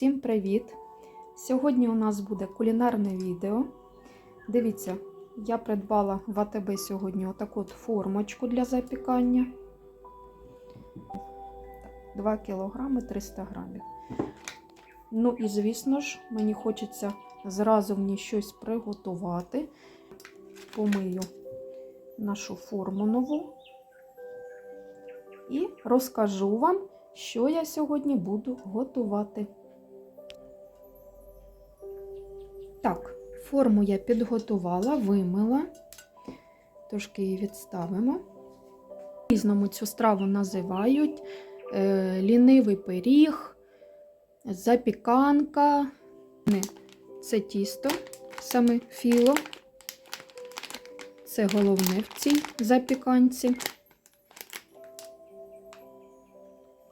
Всім привіт! Сьогодні у нас буде кулінарне відео. Дивіться, я придбала в АТБ сьогодні отаку от формочку для запікання. 2 кг 300 грамів. Ну і звісно ж, мені хочеться зразу в щось приготувати. Помию нашу форму нову і розкажу вам, що я сьогодні буду готувати. Форму я підготувала, вимила, трошки її відставимо. Різному цю страву називають е, лінивий пиріг, запіканка. Це тісто, саме філо. Це головне в цій запіканці.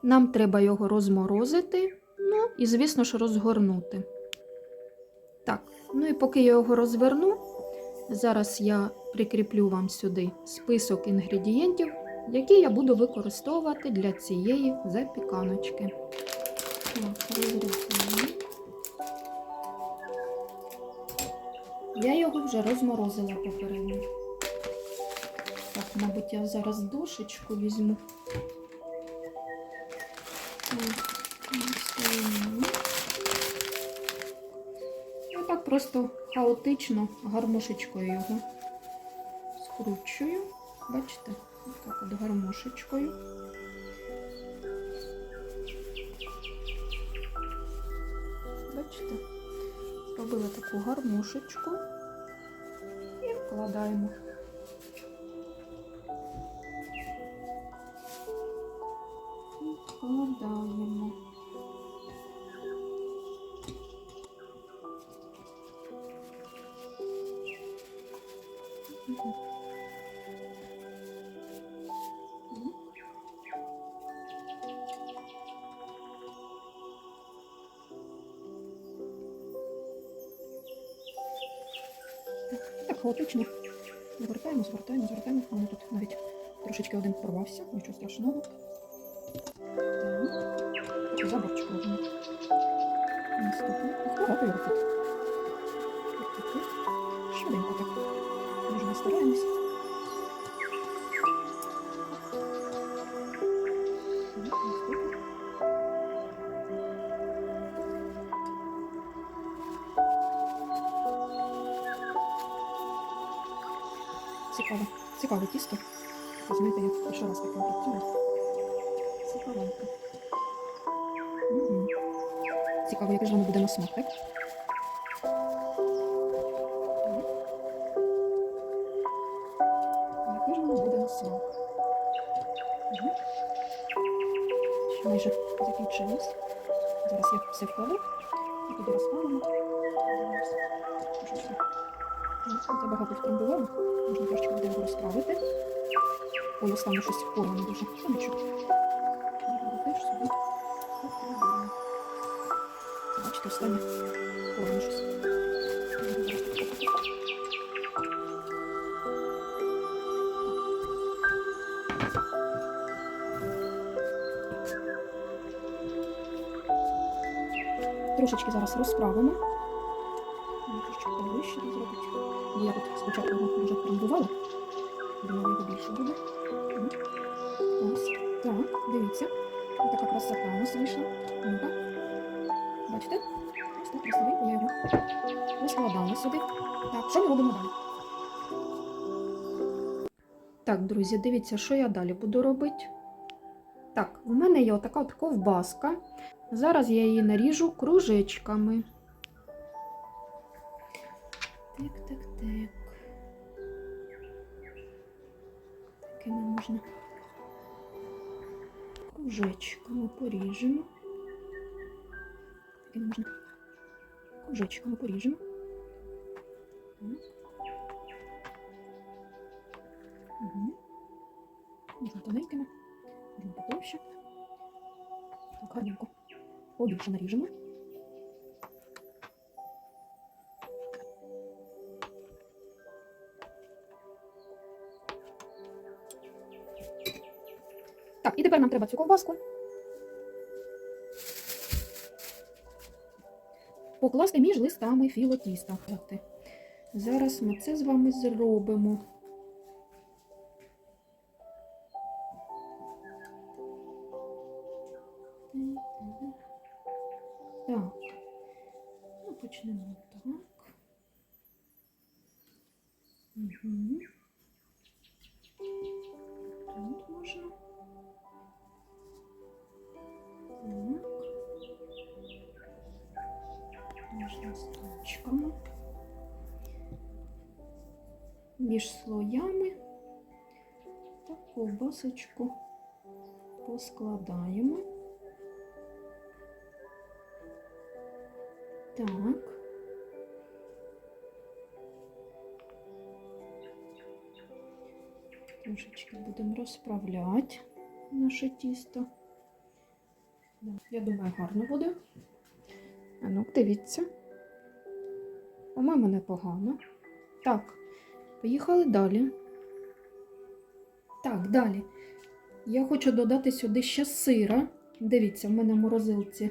Нам треба його розморозити, ну і, звісно ж, розгорнути. Так, ну і поки я його розверну, зараз я прикріплю вам сюди список інгредієнтів, які я буду використовувати для цієї запіканочки. Я його вже розморозила попередньо. Так, мабуть, я зараз дошечку візьму. Хаотично гармошечкою його скручую. Бачите? Так от гармошечкою. Бачите? Зробила таку гармошечку і вкладаємо. Вкладаємо. Хаотично. Завертаємо, звертаємо, звертаємо. У мене тут навіть трошечки один порвався, нічого страшного. Так, заборчик робимо. Наступний. Багато його тут. Швиденько так. Дуже не стараємося. Цікаве, цікаве тісто. Знаєте, я перший раз таке працюю. Цікавенько. Угу. Цікаво, яке ж воно буде на смак, так? Яке ж воно буде на смак? Угу. Ще майже закінчилось. Зараз я все вкладу і тоді розставимо. Ось. Вже все. Можна трошки буде розправити. Ой, останнє щось порване дуже. Що нічого. Його теж собі Бачите, останнє порване щось. Трошечки зараз розправимо. Трошечки повище зробити. Я тут спочатку вже трамбувала. Думаю, його більше буде. Ось. Так, дивіться. Ось така красота у нас вийшла. Ну-ка. Бачите? Ось так красивенько я його розкладала сюди. Так, що ми робимо далі? Так, друзі, дивіться, що я далі буду робити. Так, в мене є отака от ковбаска. Зараз я її наріжу кружечками. Можна кружечками поріжемо. Такими можна кружечками поріжемо. Угу. Можна тоненькими, можна потовще. Так, гарненько. Побільше наріжемо. Так, і тепер нам треба цю ковбаску покласти між листами філо тіста. Зараз ми це з вами зробимо. Так. Ну, почнемо так. Угу. Тут можна. Між слоями та ковбасочку поскладаємо. Так. Трошечки будемо розправляти наше тісто. Я думаю, гарно буде. А ну, дивіться. По-моєму, непогано. Так, поїхали далі. Так, далі. Я хочу додати сюди ще сира. Дивіться, в мене в морозилці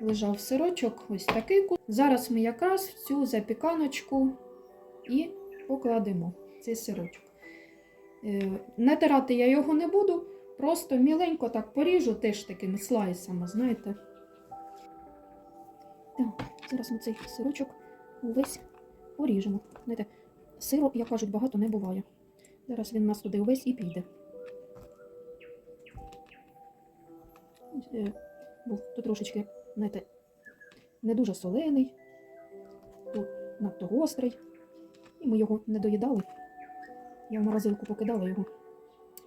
лежав сирочок, ось такий. Зараз ми якраз в цю запіканочку і покладемо цей сирочок. Е, Натирати я його не буду, просто міленько так поріжу, теж такими слайсами, знаєте. Так, зараз ми цей сирочок увесь поріжемо. Знаєте, сиру, як кажуть, багато не буває. Зараз він нас туди увесь і піде. Е, Був то трошечки, знаєте, не дуже солений, то надто гострий. І ми його не доїдали. Я в морозилку покидала його.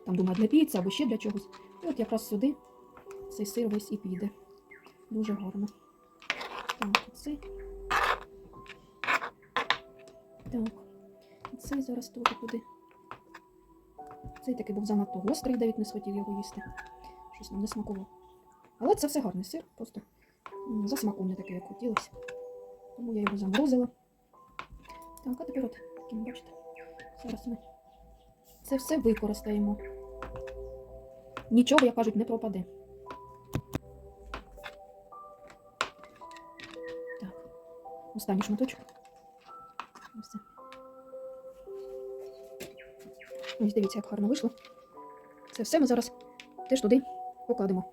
Там, думаю, для піци або ще для чогось. І от якраз сюди цей сир весь і піде. Дуже гарно. Так, оцей. Так. Цей зараз трохи туди. Цей такий був занадто гострий, навіть не схотів його їсти. Щось нам не смакувало. Але це все гарний сир, просто за смаком не такий, як хотілося. Тому я його заморозила. Так, а тепер от, таким, бачите, зараз ми це все використаємо. Нічого, як кажуть, не пропаде. Так, останній шматочок. Ось це. Ось дивіться, як гарно вийшло. Це все ми зараз теж туди покладемо.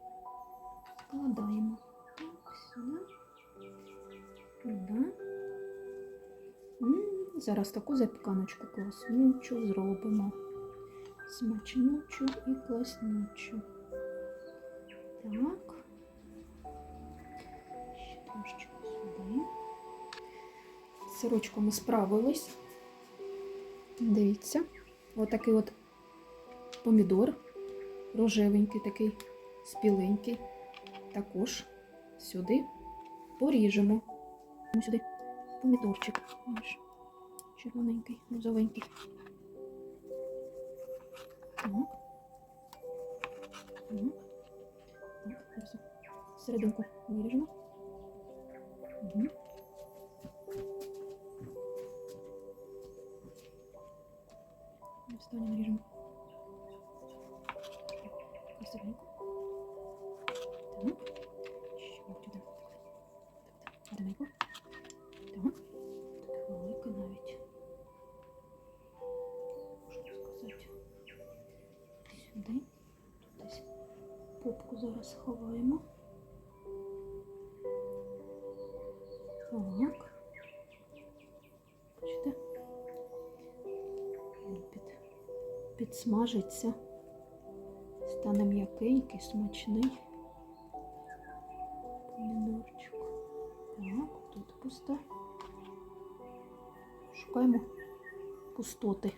Складаємо. Так, сюди. Зараз таку запіканочку класнючу зробимо. Смачнючу і класнючу. Так. Ще трошечки сюди. Сирочком ми справились. Дивіться. Отакий от помідор. Рожевенький такий, спіленький. Також сюди поріжемо. Ну, Сюди помідорчик. Наш червоненький, розовенький. Так. Так. Так, зараз серединку виріжемо. Ховаємо. Так. Бачите? Він під, підсмажиться. Стане м'якенький, смачний. Помідорчик. Так, тут пуста. Шукаємо пустоти.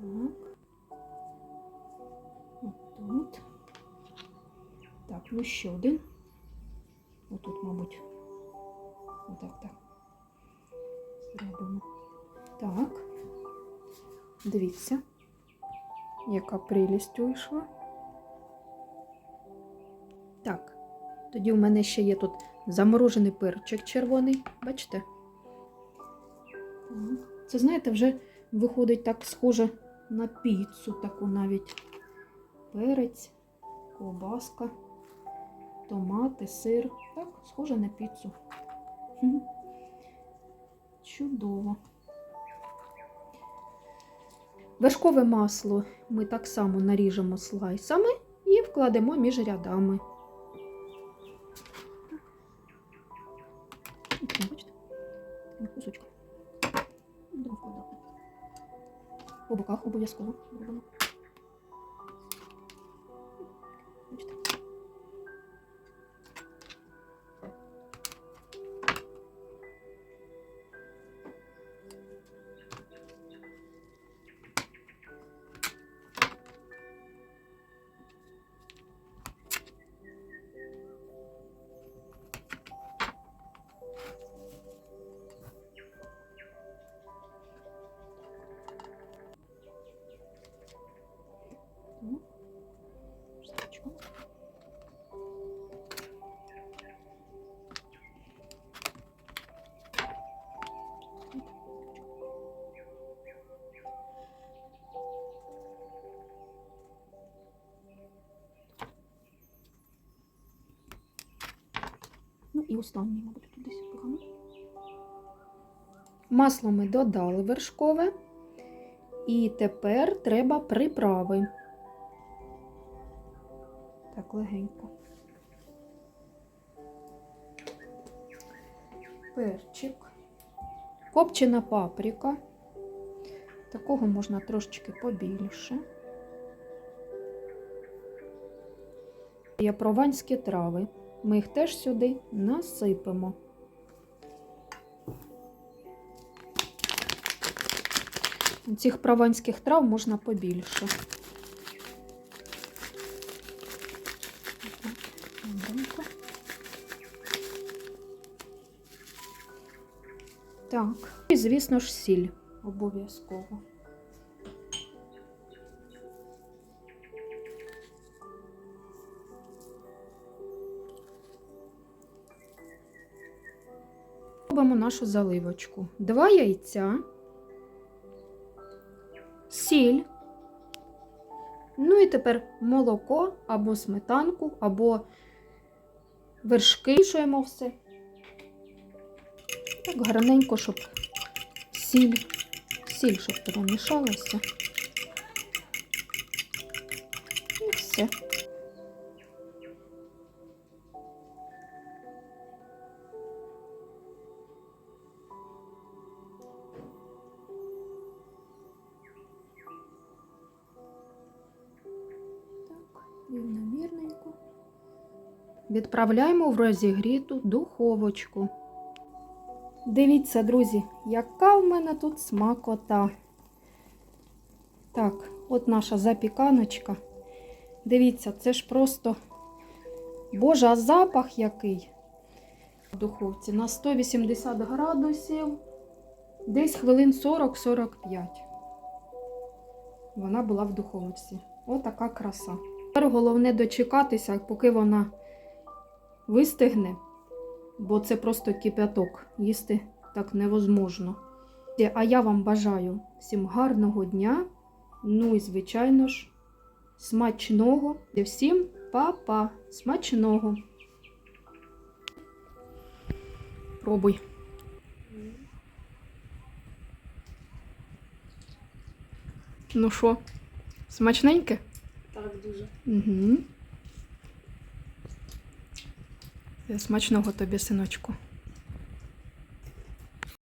Так. Ну ще один. Отут, мабуть. Отак, так. Зробимо. Так. Дивіться, яка прелість вийшла. Так. Тоді у мене ще є тут заморожений перчик червоний. Бачите? Це, знаєте, вже виходить так схоже на піцу таку навіть. Перець, ковбаска, томати, сир. Так, схоже на піцу. Чудово. Вершкове масло ми так само наріжемо слайсами і вкладемо між рядами. Бачите? Вкладати. По боках обов'язково робимо. І останній, мабуть, тут десь погано. Масло ми додали вершкове. І тепер треба приправи. Так, легенько. Перчик. Копчена паприка. Такого можна трошечки побільше. Є прованські трави. Ми їх теж сюди насипемо. Цих прованських трав можна побільше. Так, і, звісно ж, сіль обов'язково. Робимо нашу заливочку. Два яйця сіль. Ну і тепер молоко або сметанку, або вершки мішуємо все. Так гарненько, щоб сіль, сіль, щоб перемішалася. І все. Відправляємо в розігріту духовочку. Дивіться, друзі, яка в мене тут смакота. Так, от наша запіканочка. Дивіться, це ж просто Боже, а запах який в духовці на 180 градусів, десь хвилин 40-45. Вона була в духовці. Отака краса. Тепер головне дочекатися, поки вона вистигне, бо це просто кипяток. Їсти так невозможно. А я вам бажаю всім гарного дня. Ну і, звичайно ж, смачного. І всім па-па! Смачного. Пробуй. Ну що, смачненьке? Так, дуже. Угу. Смачного тобі, синочку.